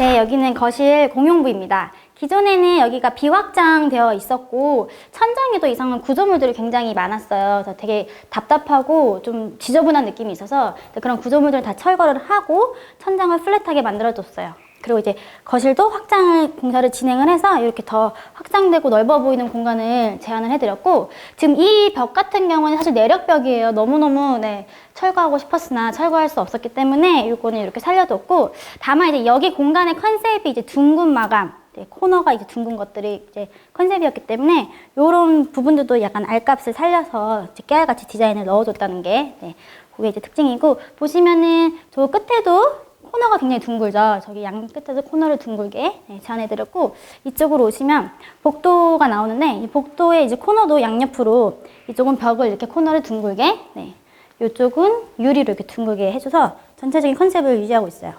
네, 여기는 거실 공용부입니다. 기존에는 여기가 비확장되어 있었고 천장에도 이상한 구조물들이 굉장히 많았어요. 그래서 되게 답답하고 좀 지저분한 느낌이 있어서 그런 구조물들을 다 철거를 하고 천장을 플랫하게 만들어줬어요. 그리고 이제 거실도 확장을 공사를 진행을 해서 이렇게 더 확장되고 넓어 보이는 공간을 제안을 해드렸고 지금 이 벽 같은 경우는 사실 내력벽이에요. 너무너무 네, 철거하고 싶었으나 철거할 수 없었기 때문에 이거는 이렇게 살려뒀고 다만 이제 여기 공간의 컨셉이 이제 둥근 마감 네, 코너가 이제 둥근 것들이 이제 컨셉이었기 때문에 이런 부분들도 약간 알값을 살려서 이제 깨알같이 디자인을 넣어줬다는 게 네, 그게 이제 특징이고 보시면은 저 끝에도 코너가 굉장히 둥글죠. 저기 양 끝에도 코너를 둥글게 네, 제안해드렸고 이쪽으로 오시면 복도가 나오는데 이 복도의 이제 코너도 양옆으로 이쪽은 벽을 이렇게 코너를 둥글게 네, 이쪽은 유리로 이렇게 둥글게 해줘서 전체적인 컨셉을 유지하고 있어요.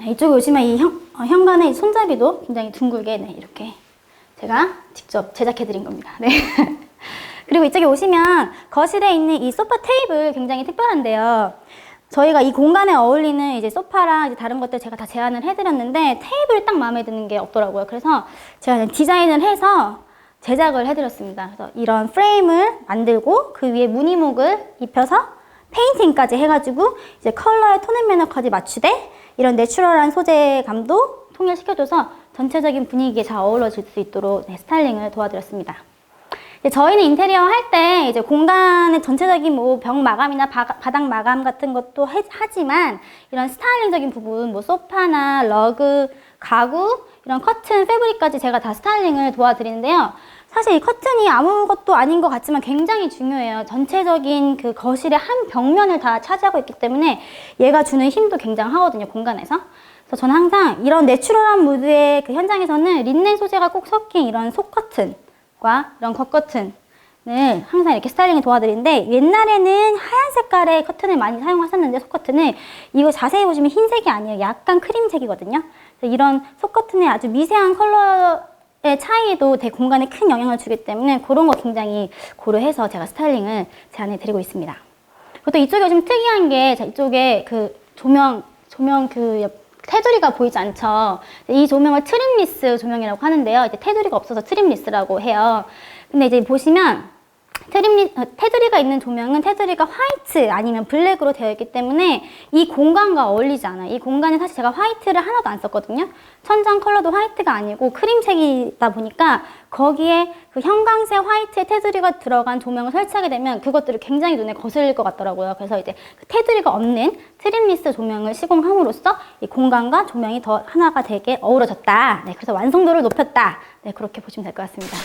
네, 이쪽에 오시면 이 현, 어, 현관의 이 손잡이도 굉장히 둥글게 네, 이렇게 제가 직접 제작해드린 겁니다. 네. 그리고 이쪽에 오시면 거실에 있는 이 소파 테이블 굉장히 특별한데요. 저희가 이 공간에 어울리는 이제 소파랑 이제 다른 것들 제가 다 제안을 해드렸는데 테이블이 딱 마음에 드는 게 없더라고요. 그래서 제가 디자인을 해서 제작을 해드렸습니다. 그래서 이런 프레임을 만들고 그 위에 무늬목을 입혀서 페인팅까지 해가지고 이제 컬러의 톤앤 매너까지 맞추되 이런 내추럴한 소재감도 통일시켜줘서 전체적인 분위기에 잘 어우러질 수 있도록 네, 스타일링을 도와드렸습니다. 저희는 인테리어 할 때 이제 공간의 전체적인 뭐 벽 마감이나 바, 닥 마감 같은 것도 해, 하지만 이런 스타일링적인 부분, 뭐 소파나 러그, 가구, 이런 커튼, 패브릭까지 제가 다 스타일링을 도와드리는데요. 사실 이 커튼이 아무것도 아닌 것 같지만 굉장히 중요해요. 전체적인 그 거실의 한 벽면을 다 차지하고 있기 때문에 얘가 주는 힘도 굉장하거든요, 공간에서. 그래서 저는 항상 이런 내추럴한 무드의 그 현장에서는 린넨 소재가 꼭 섞인 이런 속커튼, 과 이런 겉커튼 을 항상 이렇게 스타일링을 도와드리는데 옛날에는 하얀 색깔의 커튼을 많이 사용하셨는데 속커튼을 이거 자세히 보시면 흰색이 아니에요. 약간 크림색이거든요. 이런 속커튼의 아주 미세한 컬러의 차이도 대 공간에 큰 영향을 주기 때문에 그런 거 굉장히 고려해서 제가 스타일링을 제안해 드리고 있습니다. 또 이쪽에 좀 특이한 게 자, 이쪽에 그 조명 조명 그 옆, 테두리가 보이지 않죠. 이 조명을 트림리스 조명이라고 하는데요. 이제 테두리가 없어서 트림리스라고 해요. 근데 이제 보시면 트림리, 어, 테두리가 있는 조명은 테두리가 화이트 아니면 블랙으로 되어 있기 때문에 이 공간과 어울리지 않아요. 이 공간에 사실 제가 화이트를 하나도 안 썼거든요. 천장 컬러도 화이트가 아니고 크림색이다 보니까 거기에 그 형광색 화이트의 테두리가 들어간 조명을 설치하게 되면 그것들이 굉장히 눈에 거슬릴 것 같더라고요. 그래서 이제 그 테두리가 없는 트림리스 조명을 시공함으로써 이 공간과 조명이 더 하나가 되게 어우러졌다. 네, 그래서 완성도를 높였다. 네, 그렇게 보시면 될 것 같습니다.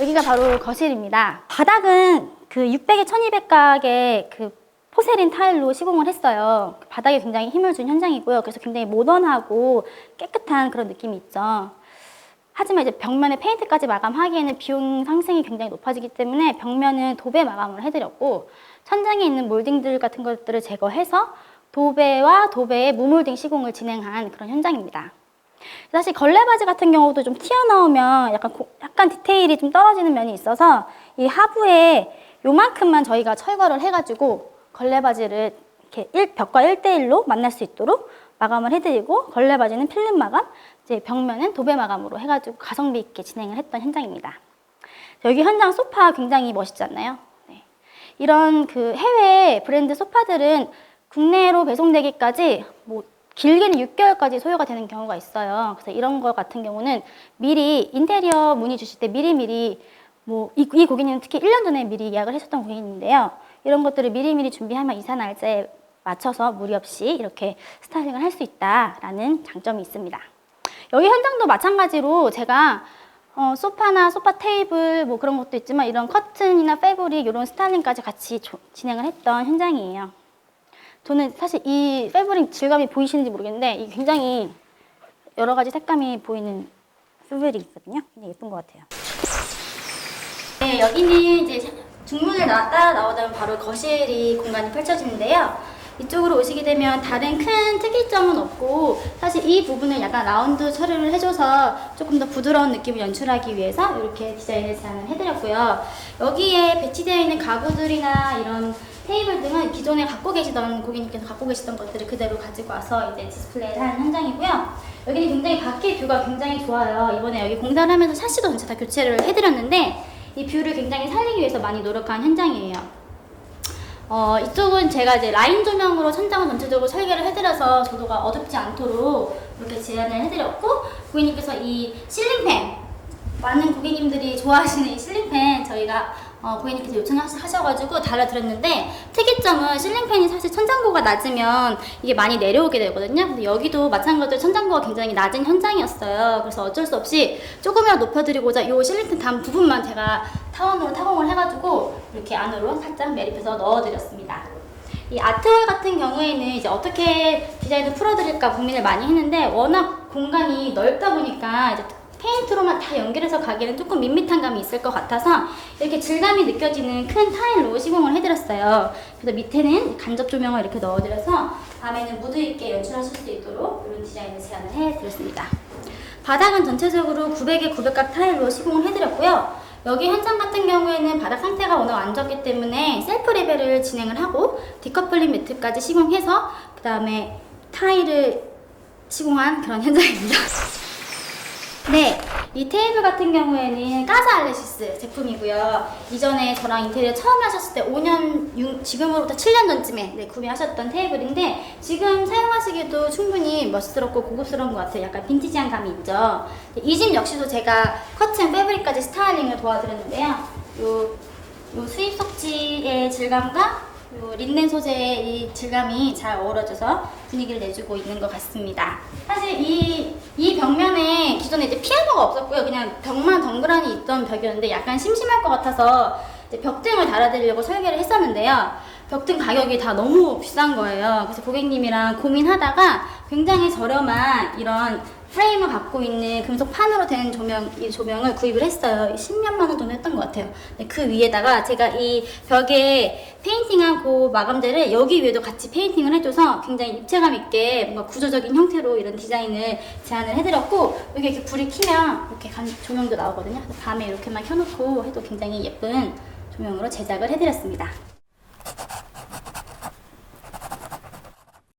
여기가 바로 거실입니다. 바닥은 그 600에 1200각의 그 포세린 타일로 시공을 했어요. 바닥에 굉장히 힘을 준 현장이고요. 그래서 굉장히 모던하고 깨끗한 그런 느낌이 있죠. 하지만 이제 벽면에 페인트까지 마감하기에는 비용 상승이 굉장히 높아지기 때문에 벽면은 도배 마감을 해드렸고 천장에 있는 몰딩들 같은 것들을 제거해서 도배와 도배의 무몰딩 시공을 진행한 그런 현장입니다. 사실 걸레 바지 같은 경우도 좀 튀어나오면 약간 고, 약간 디테일이 좀 떨어지는 면이 있어서 이 하부에 요만큼만 저희가 철거를 해가지고 걸레 바지를 이렇게 일, 벽과 1대1로 만날 수 있도록 마감을 해드리고 걸레 바지는 필름 마감, 이제 벽면은 도배 마감으로 해가지고 가성비 있게 진행을 했던 현장입니다. 여기 현장 소파 굉장히 멋있지 않나요? 네. 이런 그 해외 브랜드 소파들은 국내로 배송되기까지 뭐 길게는 6개월까지 소요가 되는 경우가 있어요. 그래서 이런 거 같은 경우는 미리 인테리어 문의 주실 때 미리미리 뭐이 고객님은 특히 1년 전에 미리 예약을 하셨던 고객님인데요. 이런 것들을 미리미리 준비하면 이사 날짜에 맞춰서 무리 없이 이렇게 스타일링을 할 수 있다라는 장점이 있습니다. 여기 현장도 마찬가지로 제가 어, 소파나 소파 테이블 뭐 그런 것도 있지만 이런 커튼이나 패브릭 이런 스타일링까지 같이 조, 진행을 했던 현장이에요. 저는 사실 이 패브릭 질감이 보이시는지 모르겠는데 이 굉장히 여러 가지 색감이 보이는 패브릭이거든요. 굉장히 예쁜 것 같아요. 네, 여기는 이제 중문을 나, 따라 나오다면 바로 거실이 공간이 펼쳐지는데요. 이쪽으로 오시게 되면 다른 큰 특이점은 없고 사실 이 부분을 약간 라운드 처리를 해줘서 조금 더 부드러운 느낌을 연출하기 위해서 이렇게 디자인을 제안을 해드렸고요. 여기에 배치되어 있는 가구들이나 이런 테이블 등은 기존에 갖고 계시던 고객님께서 갖고 계시던 것들을 그대로 가지고 와서 이제 디스플레이를 하는 현장이고요. 여기는 굉장히 밖의 뷰가 굉장히 좋아요. 이번에 여기 공사를 하면서 샤시도 전체 다 교체를 해드렸는데 이 뷰를 굉장히 살리기 위해서 많이 노력한 현장이에요. 어, 이쪽은 제가 이제 라인 조명으로 천장을 전체적으로 설계를 해드려서 조도가 어둡지 않도록 이렇게 제안을 해드렸고 고객님께서 이 실링팬 많은 고객님들이 좋아하시는 이 실링팬 저희가 어, 고객님께서 요청하셔가지고 달아드렸는데 특이점은 실링팬이 사실 천장고가 낮으면 이게 많이 내려오게 되거든요. 근데 여기도 마찬가지로 천장고가 굉장히 낮은 현장이었어요. 그래서 어쩔 수 없이 조금이라도 높여드리고자 이 실링팬 단 부분만 제가 타원으로 타공을 해가지고 이렇게 안으로 살짝 매립해서 넣어드렸습니다. 이 아트홀 같은 경우에는 이제 어떻게 디자인을 풀어드릴까 고민을 많이 했는데 워낙 공간이 넓다 보니까 이제 페인트로만 다 연결해서 가기에는 조금 밋밋한 감이 있을 것 같아서 이렇게 질감이 느껴지는 큰 타일로 시공을 해드렸어요. 그래서 밑에는 간접 조명을 이렇게 넣어드려서 밤에는 무드 있게 연출하실 수 있도록 이런 디자인을 제안을 해드렸습니다. 바닥은 전체적으로 900에 900각 타일로 시공을 해드렸고요. 여기 현장 같은 경우에는 바닥 상태가 워낙 안 좋기 때문에 셀프 레벨을 진행을 하고 디커플링 매트까지 시공해서 그 다음에 타일을 시공한 그런 현장입니다. 네, 이 테이블 같은 경우에는 까사 알레시스 제품이고요. 이전에 저랑 인테리어 처음 하셨을 때 5년, 6, 지금으로부터 7년 전쯤에 네, 구매하셨던 테이블인데 지금 사용하시기도 충분히 멋스럽고 고급스러운 것 같아요. 약간 빈티지한 감이 있죠. 이 집 역시도 제가 커튼, 패브릭까지 스타일링을 도와드렸는데요. 요, 요 수입 석지의 질감과 요 린넨 소재의 이 질감이 잘 어우러져서 분위기를 내주고 있는 것 같습니다. 사실 이, 이 벽면에 기존에 이제 피아노가 없었고요. 그냥 벽만 덩그러니 있던 벽이었는데 약간 심심할 것 같아서 벽등을 달아드리려고 설계를 했었는데요. 벽등 가격이 다 너무 비싼 거예요. 그래서 고객님이랑 고민하다가 굉장히 저렴한 이런 프레임을 갖고 있는 금속 판으로 된 조명, 이 조명을 구입을 했어요. 10몇만 원 정도 했던 것 같아요. 네, 그 위에다가 제가 이 벽에 페인팅한 그 마감재를 여기 위에도 같이 페인팅을 해줘서 굉장히 입체감 있게 뭔가 구조적인 형태로 이런 디자인을 제안을 해드렸고 여기 이렇게 불이 켜면 이렇게 간 조명도 나오거든요. 밤에 이렇게만 켜놓고 해도 굉장히 예쁜 조명으로 제작을 해드렸습니다.